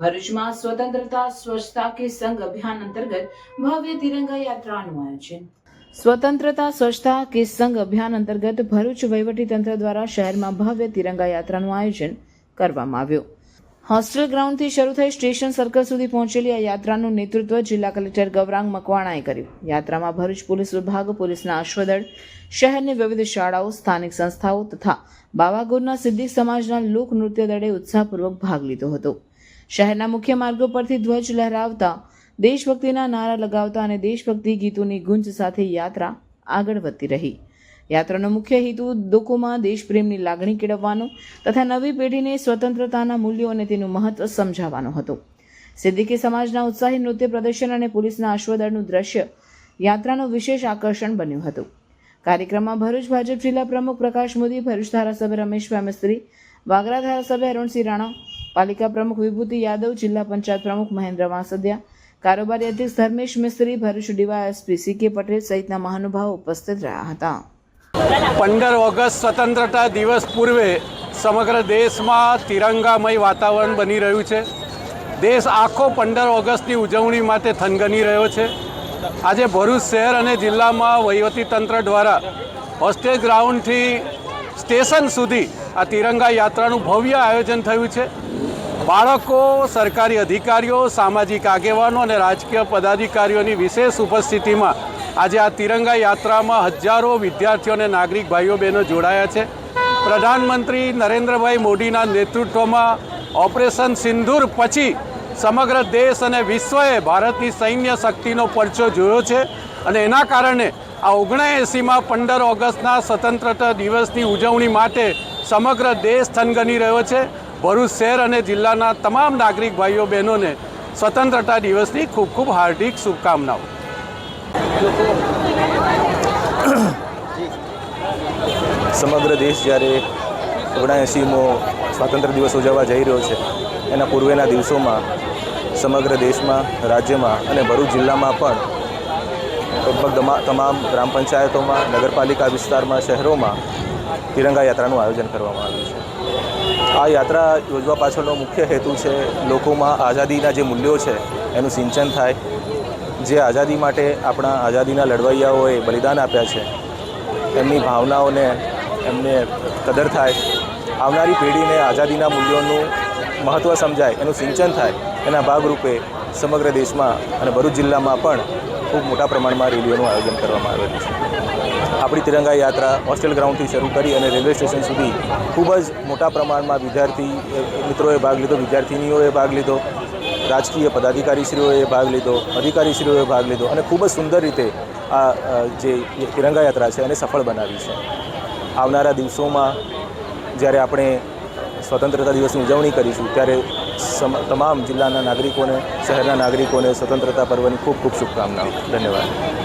ભરૂચમાં સ્વતંત્રતા, સ્વચ્છતા કે સંઘ અભિયાન અંતર્ગત ભવ્ય તિરંગા યાત્રાનું આયોજન. સ્વતંત્રતા, સ્વચ્છતા કે સંઘ અભિયાન અંતર્ગત ભરૂચ વહીવટીતંત્ર દ્વારા શહેરમાં ભવ્ય તિરંગા યાત્રાનું આયોજન કરવામાં આવ્યું. હોસ્ટેલ ગ્રાઉન્ડથી શરૂ થઈ સ્ટેશન સર્કલ સુધી પહોંચેલી આ યાત્રાનું નેતૃત્વ જિલ્લા કલેક્ટર ગૌરાંગ મકવાણાએ કર્યું. યાત્રામાં ભરૂચ પોલીસ વિભાગ, પોલીસના અશ્વદળ શહેરની વિવિધ શાળાઓ, સ્થાનિક સંસ્થાઓ તથા બાવાગોરના સિદ્ધિક સમાજના લોક નૃત્ય દળે ઉત્સાહપૂર્વક ભાગ લીધો હતો. શહેરના મુખ્ય માર્ગો પરથી ધ્વજ લહેરાવતા, દેશભક્તિના નારા લગાવતા અને દેશભક્તિ ગીતોની ગુંજ સાથે યાત્રા આગળ વધતી રહી. યાત્રાનો મુખ્ય હેતુ લોકોમાં દેશપ્રેમની લાગણી કેળવવાનો તથા નવી પેઢીને સ્વતંત્રતાના મૂલ્યો અને તેનું મહત્વ સમજાવવાનો હતો. સિદ્દીકી સમાજના ઉત્સાહી નૃત્ય પ્રદર્શન અને પોલીસના અશ્વદળનું દ્રશ્ય યાત્રાનું વિશેષ આકર્ષણ બન્યું હતું. કાર્યક્રમમાં ભરૂચ ભાજપ જિલ્લા પ્રમુખ પ્રકાશ મોદી, ભરૂચ ધારાસભ્ય રમેશભાઈ મિસ્ત્રી વાગરા ધારાસભ્ય અરુણસિંહ રાણા પાલિકા પ્રમુખ વિભૂતિ યાદવ, જિલ્લા પંચાયત પ્રમુખ મહેન્દ્ર વાંસદિયા, કારોબારી અધ્યક્ષ Dharmesh Mistry, Bharuch DYSP C K Patel સહિતના મહાનુભાવો ઉપસ્થિત રહ્યા હતા. પંદર ઓગસ્ટ સ્વતંત્રતા દિવસ પૂર્વે સમગ્ર દેશમાં તિરંગામય વાતાવરણ બની રહ્યું છે. દેશ આખો પંદર ઓગસ્ટની ઉજવણી માટે થનગની રહ્યો છે. આજે ભરૂચ શહેર અને જિલ્લામાં વહીવટીતંત્ર દ્વારા હોસ્ટેજ ગ્રાઉન્ડથી સ્ટેશન સુધી આ તિરંગા યાત્રાનું ભવ્ય આયોજન થયું છે. બાળકો, સરકારી અધિકારીઓ, સામાજિક આગેવાનો અને રાજકીય પદાધિકારીઓની વિશેષ ઉપસ્થિતિમાં આજે આ તિરંગા યાત્રામાં હજારો વિદ્યાર્થીઓ અને નાગરિક ભાઈઓ બહેનો જોડાયા છે. પ્રધાનમંત્રી નરેન્દ્રભાઈ મોદીના નેતૃત્વમાં ઓપરેશન સિંદૂર પછી સમગ્ર દેશ અને વિશ્વએ ભારતની સૈન્ય શક્તિનો પરચો જોયો છે અને એના કારણે આ ઓગણએંસીમાં પંદર ઓગસ્ટના સ્વતંત્રતા દિવસની ઉજવણી માટે સમગ્ર દેશ થનગની રહ્યો છે. ભરૂચ શહેર અને જિલ્લાના તમામ નાગરિક ભાઈઓ બહેનોને સ્વતંત્રતા દિવસની ખૂબ ખૂબ હાર્દિક શુભકામનાઓ. સમગ્ર દેશ જ્યારે ઓગણએંસીમો સ્વાતંત્ર્ય દિવસ ઉજવવા જઈ રહ્યો છે, એના પૂર્વેના દિવસોમાં સમગ્ર દેશમાં, રાજ્યમાં અને ભરૂચ જિલ્લામાં પણ લગભગ તમા- તમામ ગ્રામ પંચાયતોમાં, નગરપાલિકા વિસ્તારમાં, શહેરોમાં તિરંગા યાત્રાનું આયોજન કરવામાં આવ્યું છે. આ યાત્રા યોજવા પાછળનો મુખ્ય હેતુ છે લોકોમાં આઝાદીના જે મૂલ્યો છે, એનું સિંચન થાય. જે આઝાદી માટે આપણા આઝાદીના લડવૈયાઓએ બલિદાન આપ્યા છે, એમની ભાવનાઓને એમને કદર થાય. આવનારી પેઢીને આઝાદીના મૂલ્યોનું મહત્ત્વ સમજાય, એનું સિંચન થાય. એના ભાગરૂપે સમગ્ર દેશમાં અને ભરૂચ જિલ્લામાં પણ ખૂબ મોટા પ્રમાણમાં રેલીઓનું આયોજન કરવામાં આવેલું છે. આપણી તિરંગા યાત્રા હોસ્ટેલ ગ્રાઉન્ડથી શરૂ કરી અને રેલવે સ્ટેશન સુધી ખૂબ જ મોટા પ્રમાણમાં વિદ્યાર્થી મિત્રોએ ભાગ લીધો, વિદ્યાર્થિનીઓએ ભાગ લીધો, રાજકીય પદાધિકારીશ્રીઓએ ભાગ લીધો, અધિકારીશ્રીઓએ ભાગ લીધો અને ખૂબ જ સુંદર રીતે આ જે તિરંગા યાત્રા છે એને સફળ બનાવી છે. આવનારા દિવસોમાં જ્યારે આપણે સ્વતંત્રતા દિવસની ઉજવણી કરીશું, ત્યારે તમામ જિલ્લાના નાગરિકોને, શહેરના નાગરિકોને સ્વતંત્રતા પર્વની ખૂબ ખૂબ શુભકામનાઓ. ધન્યવાદ.